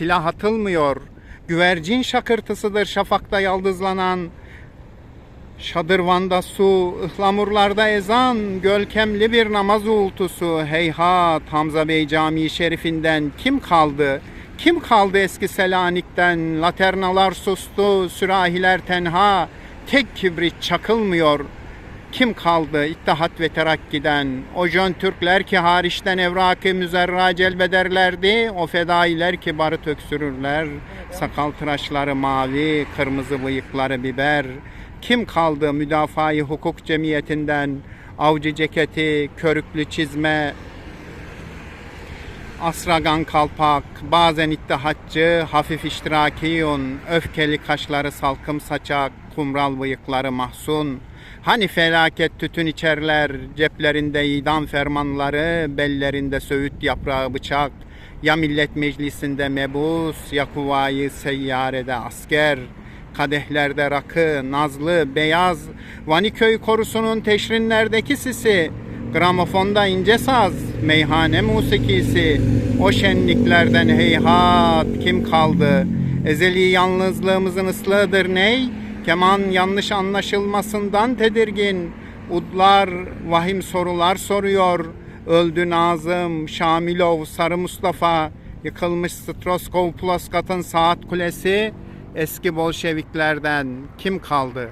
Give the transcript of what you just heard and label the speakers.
Speaker 1: silah atılmıyor. Güvercin şakırtısıdır şafakta yaldızlanan. Şadırvanda su, ıhlamurlarda ezan, gölkemli bir namaz uğultusu. Heyhat Hamza Bey Camii Şerifinden kim kaldı? Kim kaldı eski Selanik'ten? Laternalar sustu, sürahiler tenha, tek kibrit çakılmıyor. Kim kaldı İttihat ve Terakki'den? O jön Türkler ki hariçten evrakı müzerra celbederlerdi. O fedailer ki barut öksürürler. Sakal tıraşları mavi, kırmızı bıyıkları biber. Kim kaldı müdafaa-i hukuk cemiyetinden? Avcı ceketi, körüklü çizme, Asragan kalpak, bazen ittihatçı, hafif iştirakiyun, öfkeli kaşları salkım saçak, kumral bıyıkları mahzun. Hani felaket tütün içerler, ceplerinde idam fermanları, bellerinde söğüt yaprağı bıçak. Ya millet meclisinde mebus, ya kuvayı seyyarede asker. Kadehlerde rakı, nazlı, beyaz, Vaniköy korusunun teşrinlerdeki sisi, Gramofonda ince saz, meyhane musikisi, o şenliklerden heyhat kim kaldı? Ezeli yalnızlığımızın ıslığıdır ney? Keman yanlış anlaşılmasından tedirgin. Udlar vahim sorular soruyor. Öldü Nazım, Şamilov, Sarı Mustafa, yıkılmış Stroskov Ploskat'ın saat kulesi, eski Bolşeviklerden kim kaldı?